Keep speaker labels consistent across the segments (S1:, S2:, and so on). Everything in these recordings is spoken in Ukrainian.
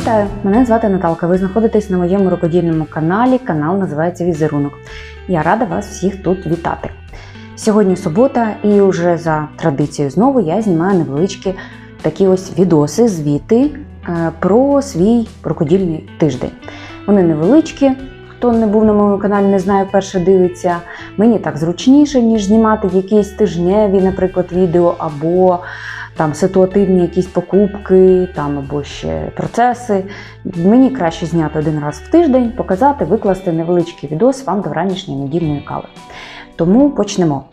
S1: Вітаю! Мене звати Наталка. Ви знаходитесь на моєму рукодільному каналі. Канал називається Візерунок. Я рада вас всіх тут вітати. Сьогодні субота, і вже за традицією знову я знімаю невеличкі такі ось відоси, звіти е, про свій рукодільний тиждень. Вони невеличкі. Хто не був на моєму каналі, не знаю, перше дивиться. Мені так зручніше, ніж знімати якісь тижневі, наприклад, відео або там ситуативні якісь покупки, там або ще процеси. Мені краще зняти один раз в тиждень, показати, викласти невеличкий відос вам до ранішньої недільної кави. Тому почнемо.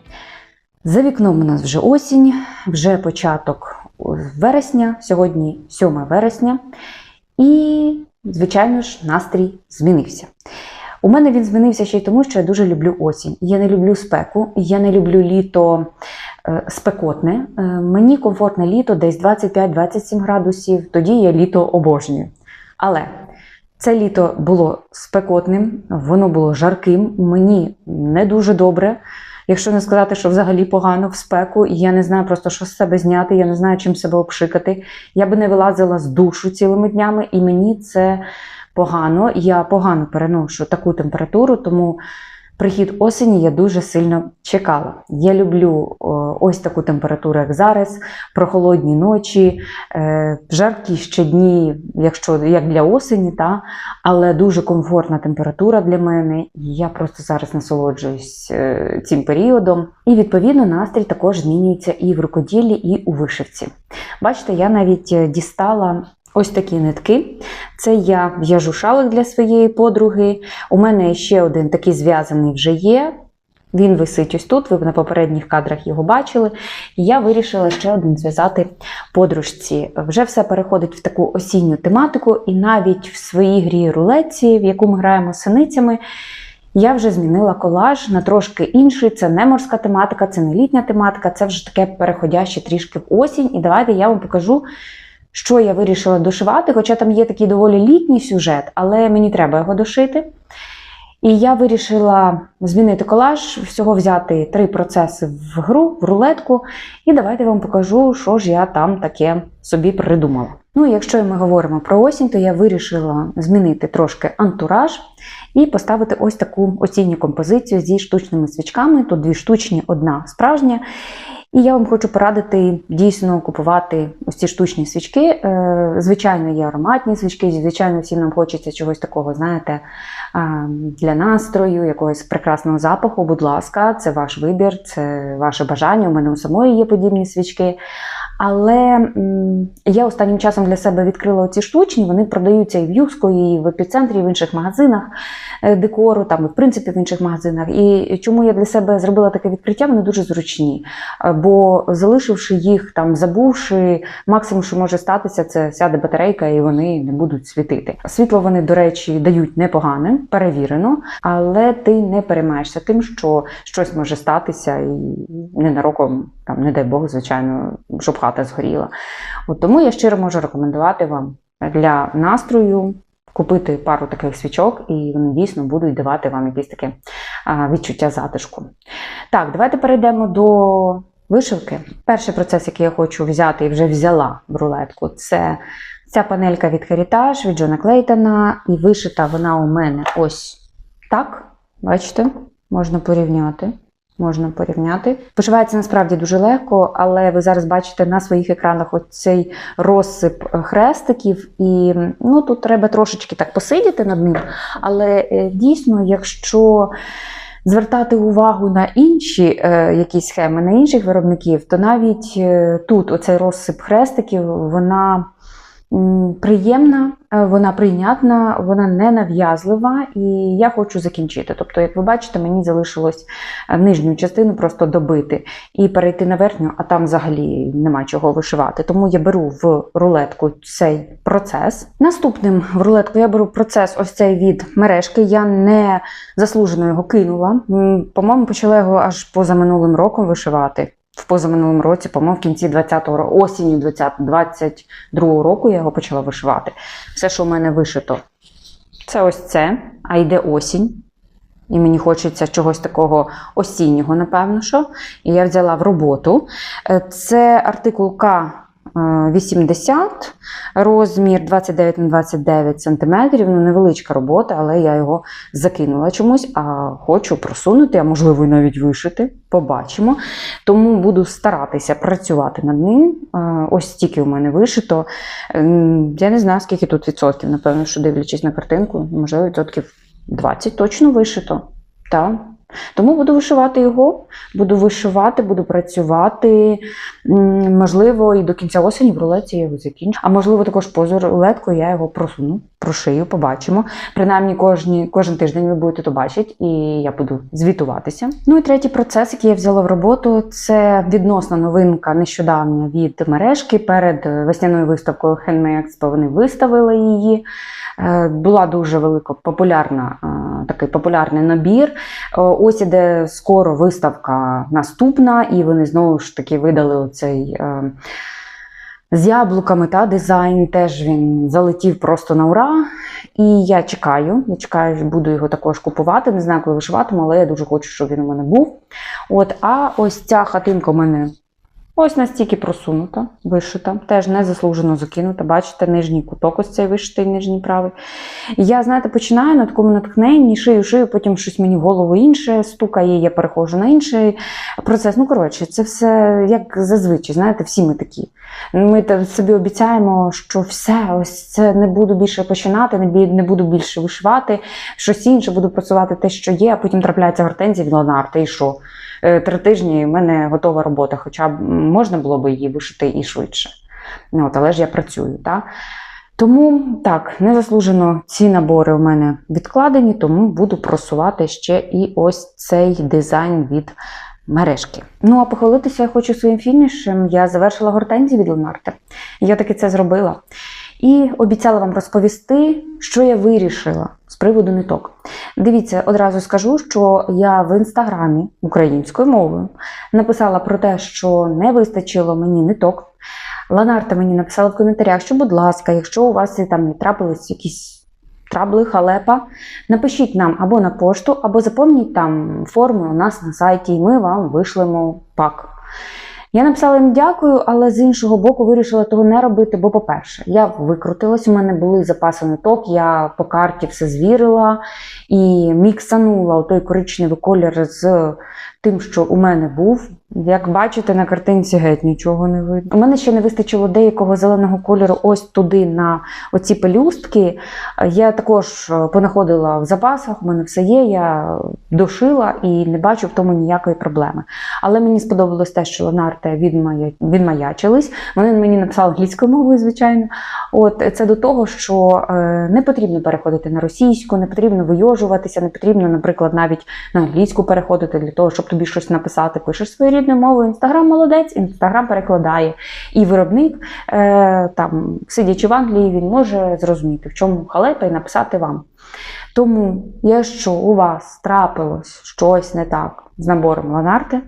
S1: За вікном у нас вже осінь, вже початок вересня, сьогодні 7 вересня, і, звичайно ж, настрій змінився. У мене він змінився ще й тому, що я дуже люблю осінь. Я не люблю спеку, я не люблю літо е, спекотне. Е, Мені комфортне літо десь 25-27 градусів, тоді я літо обожнюю. Але це літо було спекотним, воно було жарким, мені не дуже добре. Якщо не сказати, що взагалі погано в спеку, і я не знаю просто, що з себе зняти, я не знаю, чим себе обшикати. Я би не вилазила з душу цілими днями, і мені це погано. Я погано переношу таку температуру, тому прихід осені я дуже сильно чекала. Я люблю ось таку температуру, як зараз, прохолодні ночі, е, жаркі ще дні, якщо як для осені, та, але дуже комфортна температура для мене. Я просто зараз насолоджуюсь е, цим періодом. І відповідно настрій також змінюється і в рукоділлі, і у вишивці. Бачите, я навіть е, дістала. Ось такі нитки. Це я в'яжу шалик для своєї подруги. У мене ще один такий зв'язаний вже є. Він висить ось тут, ви на попередніх кадрах його бачили. І я вирішила ще один зв'язати подружці. Вже все переходить в таку осінню тематику, і навіть в своїй грі рулетці, в яку ми граємо з синицями, я вже змінила колаж на трошки інший. Це не морська тематика, це не літня тематика, це вже таке переходяще трішки в осінь. І давайте я вам покажу що я вирішила дошивати, хоча там є такий доволі літній сюжет, але мені треба його дошити. І я вирішила змінити колаж, всього взяти три процеси в гру, в рулетку. І давайте вам покажу, що ж я там таке собі придумала. Ну, якщо ми говоримо про осінь, то я вирішила змінити трошки антураж і поставити ось таку осінню композицію зі штучними свічками. Тут дві штучні, одна справжня. І я вам хочу порадити дійсно купувати ось ці штучні свічки. Е, Звичайно, є ароматні свічки, звичайно, всім нам хочеться чогось такого, знаєте, для настрою, якогось прекрасного запаху. Будь ласка, це ваш вибір, це ваше бажання. У мене у самої є подібні свічки. Але я останнім часом для себе відкрила ці штучні, вони продаються і в Юско, і в епіцентрі, і в інших магазинах е, декору, там і в принципі в інших магазинах. І чому я для себе зробила таке відкриття, вони дуже зручні. Е, Бо залишивши їх там, забувши, максимум, що може статися, це сяде батарейка і вони не будуть світити. Світло вони, до речі, дають непогане, перевірено, але ти не переймаєшся тим, що щось може статися, і ненароком, там, не дай Бог, звичайно, щоб хата згоріла. От тому я щиро можу рекомендувати вам для настрою купити пару таких свічок, і вони дійсно будуть давати вам якесь таке відчуття затишку. Так, давайте перейдемо до вишивки. Перший процес, який я хочу взяти і вже взяла в рулетку, це ця панелька від Heritage, від Джона Клейтона, і вишита вона у мене ось так. Бачите, можна порівняти. Можна порівняти. Пошивається насправді дуже легко, але ви зараз бачите на своїх екранах оцей розсип хрестиків, і ну, тут треба трошечки так посидіти над ним. Але е, дійсно, якщо звертати увагу на інші е, якісь схеми, на інших виробників, то навіть е, тут оцей розсип хрестиків, вона приємна, е, вона прийнятна, вона не нав'язлива, і я хочу закінчити. Тобто, як ви бачите, мені залишилось е, нижню частину просто добити і перейти на верхню, а там взагалі нема чого вишивати. Тому я беру в рулетку цей процес. Наступним в рулетку я беру процес ось цей від мережки. Я не заслужено його кинула. По-моєму, почала його аж поза минулим роком вишивати. В позаминулому році, по-моєму, в кінці 20-го року, осінню 20, 22-го року я його почала вишивати. Все, що у мене вишито, це ось це, а йде осінь. І мені хочеться чогось такого осіннього, напевно, що. І я взяла в роботу. Е, Це артикул К 80, розмір 29 на 29 см. Ну, невеличка робота, але я його закинула чомусь, а хочу просунути, а можливо, навіть вишити. Побачимо. Тому буду старатися працювати над ним. Ось стільки у мене вишито. Ем, Я не знаю, скільки тут відсотків. Напевно, що дивлячись на картинку, можливо, відсотків 20 точно вишито. Так. Тому буду вишивати його, буду вишивати, буду працювати. Можливо, і до кінця осені в рулеті я його закінчу. А можливо, також поза рулеткою я його просуну, прошию, побачимо. Принаймні, кожні, кожен тиждень ви будете то бачити, і я буду звітуватися. Ну і третій процес, який я взяла в роботу, це відносна новинка нещодавня від мережки. Перед весняною виставкою Handmade Expo вони виставили її. Е, Була дуже велика популярна, е, такий популярний набір. Е, Ось іде скоро виставка наступна, і вони знову ж таки видали оцей. З яблуками та дизайн теж він залетів просто на ура. І я чекаю. Я чекаю, буду його також купувати. Не знаю, коли вишиватиму, але я дуже хочу, щоб він у мене був. От, а ось ця хатинка у мене ось настільки просунута, вишита, теж незаслужено закинута. Бачите, нижній куток, ось цей вишитий нижній правий. Я, знаєте, починаю на такому натхненні, шию, шию, потім щось мені в голову інше стукає, я переходжу на інший процес. Ну, коротше, це все як зазвичай, знаєте, всі ми такі. Ми собі обіцяємо, що все, ось це не буду більше починати, не не буду більше вишивати, щось інше, буду працювати те, що є, а потім трапляється гортензія від Ланарта, і що? Е, Три тижні в мене готова робота, хоча б можна було б її вишити і швидше. Ну, от, але ж я працюю. Так? Тому так, незаслужено ці набори у мене відкладені, тому буду просувати ще і ось цей дизайн від мережки. Ну а похвалитися я хочу своїм фінішем. Я завершила гортензію від Ленарте. Я таки це зробила. І обіцяла вам розповісти, що я вирішила приводу ниток. Дивіться, одразу скажу, що я в інстаграмі українською мовою написала про те, що не вистачило мені ниток. Ланарта мені написала в коментарях, що, будь ласка, якщо у вас там трапились якісь трабли, халепа, напишіть нам або на пошту, або заповніть там форму у нас на сайті, і ми вам вишлемо пак. Я написала їм дякую, але з іншого боку вирішила того не робити, бо, по-перше, я викрутилась, у мене були запаси ниток, я по карті все звірила і міксанула той коричневий колір з тим, що у мене був. Як бачите, на картинці геть нічого не видно. У мене ще не вистачило деякого зеленого кольору ось туди на оці пелюстки. Я також е, понаходила в запасах, у мене все є, я дошила і не бачу в тому ніякої проблеми. Але мені сподобалось те, що Ланарте відмая... відмаячились. Вони мені написали англійською мовою, звичайно. От це до того, що е, не потрібно переходити на російську, не потрібно вийожуватися, не потрібно, наприклад, навіть на англійську переходити для того, щоб тобі щось написати. Пишеш своєю рідною мовою. Інстаграм молодець, інстаграм перекладає. І виробник, е, там, сидячи в Англії, він може зрозуміти, в чому халепа і написати вам. Тому, якщо у вас трапилось щось не так з набором Ланарти,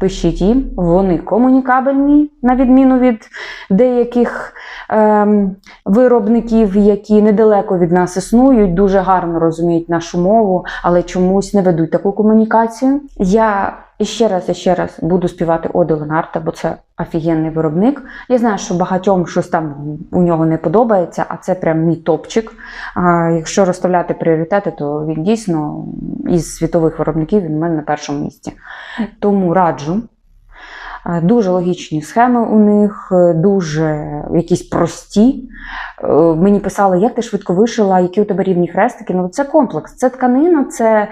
S1: пишіть їм, вони комунікабельні, на відміну від деяких ем, виробників, які недалеко від нас існують, дуже гарно розуміють нашу мову, але чомусь не ведуть таку комунікацію. Я іще раз і ще раз буду співати Оди Ленарта, бо це офігенний виробник. Я знаю, що багатьом щось там у нього не подобається, а це прям мій топчик. А якщо розставляти пріоритети, то він дійсно із світових виробників він у мене на першому місці. Тому раджу. Е, Дуже логічні схеми у них, е, дуже якісь прості. Е, Мені писали, як ти швидко вишила, які у тебе рівні хрестики. Ну, це комплекс, це тканина, це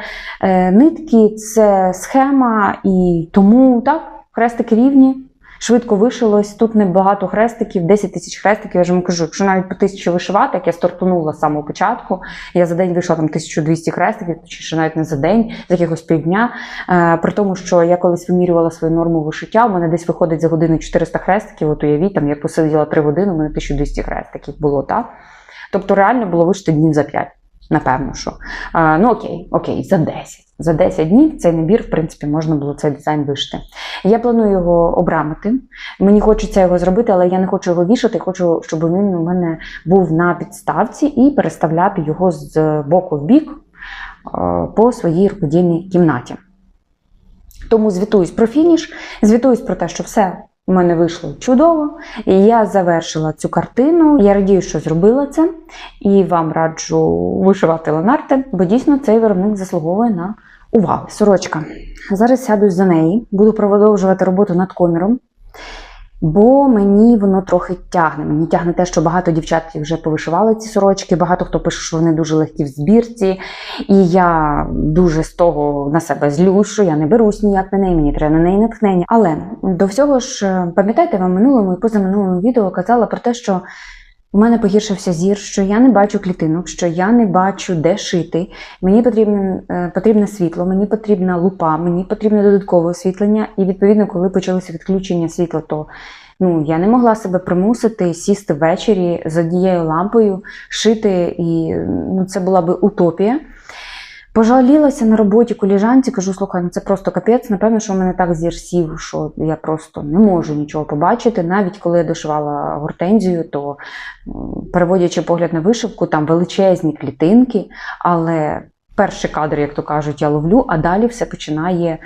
S1: нитки, це схема, і тому так, хрестики рівні. Швидко вишилось, тут небагато хрестиків, 10 тисяч хрестиків. Я ж вам кажу, якщо навіть по тисячі вишивати, як я стартанула з самого початку, я за день вийшла там 1200 хрестиків, ще навіть не за день, з якихось півдня. Е, при тому, що я колись вимірювала свою норму вишиття, у мене десь виходить за годину 400 хрестиків. От уявіть, там я посиділа 3 години, у мене 1200 хрестиків було, так? Тобто реально було вишити днів за 5. Напевно, що. А, ну окей, окей, за 10. За 10 днів цей набір, в принципі, можна було цей дизайн вишити. Я планую його обрамити. Мені хочеться його зробити, але я не хочу його вішати. Хочу, щоб він у мене був на підставці і переставляти його з боку в бік по своїй рукодільній кімнаті. Тому звітуюсь про фініш, звітуюсь про те, що все У мене вийшло чудово, і я завершила цю картину. Я радію, що зробила це, і вам раджу вишивати ланарти, бо дійсно цей виробник заслуговує на увагу. Сорочка. Зараз сяду за неї, буду продовжувати роботу над коміром. Бо мені воно трохи тягне. Мені тягне те, що багато дівчат вже повишивали ці сорочки, багато хто пише, що вони дуже легкі в збірці. І я дуже з того на себе злю, що я не берусь ніяк на неї, мені треба на неї натхнення. Але до всього ж, е, пам'ятаєте, вам минулому і позаминулому відео казала про те, що у мене погіршився зір, що я не бачу клітинок, що я не бачу, де шити. Мені потрібне, потрібне світло, мені потрібна лупа, мені потрібне додаткове освітлення. І відповідно, коли почалося відключення світла, то ну, я не могла себе примусити сісти ввечері з однією лампою, шити, і ну, це була би утопія. Пожалілася на роботі коліжанці, кажу, слухай, ну це просто капець. Напевно, що в мене так зір сів, що я просто не можу нічого побачити. Навіть коли я дошивала гортензію, то переводячи погляд на вишивку, там величезні клітинки, але перший кадр, як то кажуть, я ловлю, а далі все починає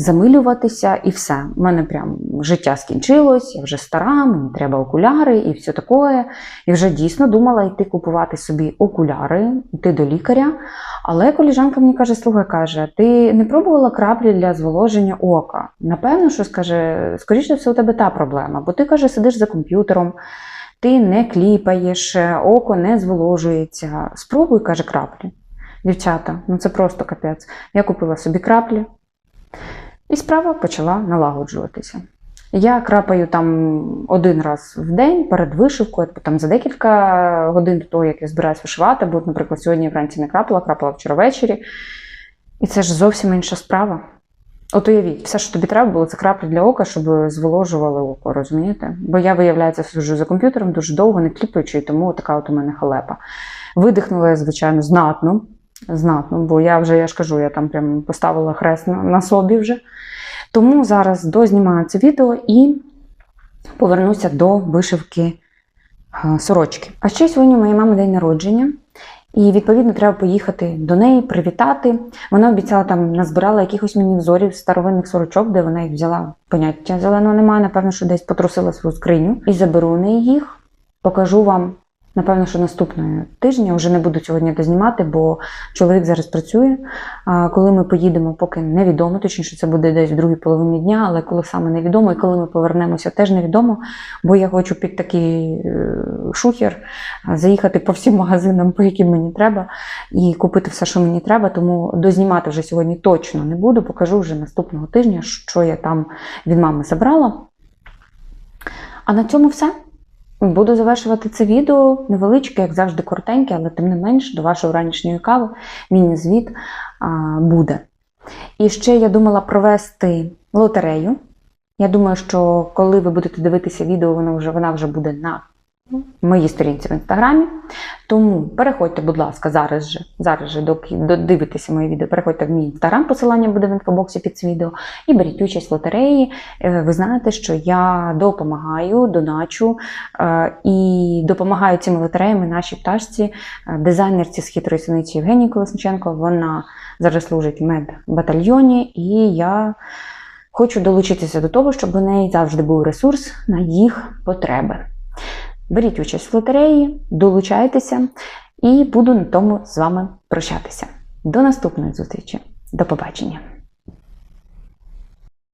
S1: замилюватися і все. У мене прям життя скінчилось, я вже стара, мені треба окуляри і все таке. І вже дійсно думала йти купувати собі окуляри, йти до лікаря. Але коліжанка мені каже: слухай, каже, ти не пробувала краплі для зволоження ока? Напевно, що скаже, скоріше все, у тебе та проблема, бо ти каже, сидиш за комп'ютером. Ти не кліпаєш, око не зволожується. Спробуй, каже, краплі. Дівчата, ну це просто капець. Я купила собі краплі, і справа почала налагоджуватися. Я крапаю там один раз в день перед вишивкою, там за декілька годин до того, як я збираюсь вишивати, бо, наприклад, сьогодні вранці не крапала, крапала вчора ввечері. І це ж зовсім інша справа. От уявіть, все, що тобі треба було, це краплі для ока, щоб зволожували око, розумієте? Бо я, виявляється, сиджу за комп'ютером дуже довго, не кліпаючи, і тому така от у мене халепа. Видихнула я, звичайно, знатно, знатно, бо я вже, я ж кажу, я там прям поставила хрест на, на собі вже. Тому зараз дознімаю це відео і повернуся до вишивки сорочки. А ще сьогодні моєї мами день народження. І відповідно треба поїхати до неї, привітати. Вона обіцяла там назбирала якихось мені взорів старовинних сорочок, де вона їх взяла. Поняття зеленого немає. Напевно, що десь потрусила свою скриню. І заберу неї їх, покажу вам. Напевно, що наступного тижня вже не буду сьогодні дознімати, бо чоловік зараз працює. А коли ми поїдемо, поки невідомо, точніше, це буде десь в другій половині дня, але коли саме невідомо, і коли ми повернемося, теж невідомо. Бо я хочу під такий е, шухер заїхати по всім магазинам, по яким мені треба, і купити все, що мені треба. Тому дознімати вже сьогодні точно не буду. Покажу вже наступного тижня, що я там від мами забрала. А на цьому все. Буду завершувати це відео невеличке, як завжди, коротеньке, але тим не менш, до вашої ранішньої кави міні-звіт буде. І ще я думала провести лотерею. Я думаю, що коли ви будете дивитися відео, вона вже, вона вже буде на моїй сторінці в інстаграмі. Тому переходьте, будь ласка, зараз же, зараз же, доки додивитеся моє відео, переходьте в мій інстаграм, посилання буде в інфобоксі під цим відео, і беріть участь в лотереї. Е, Ви знаєте, що я допомагаю, доначу е, і допомагаю цими лотереями нашій пташці, е, дизайнерці з хитрої синиці Євгенії Колесниченко. Вона зараз служить в медбатальйоні, і я хочу долучитися до того, щоб у неї завжди був ресурс на їх потреби. Беріть участь в лотереї, долучайтеся і буду на тому з вами прощатися. До наступної зустрічі. До побачення!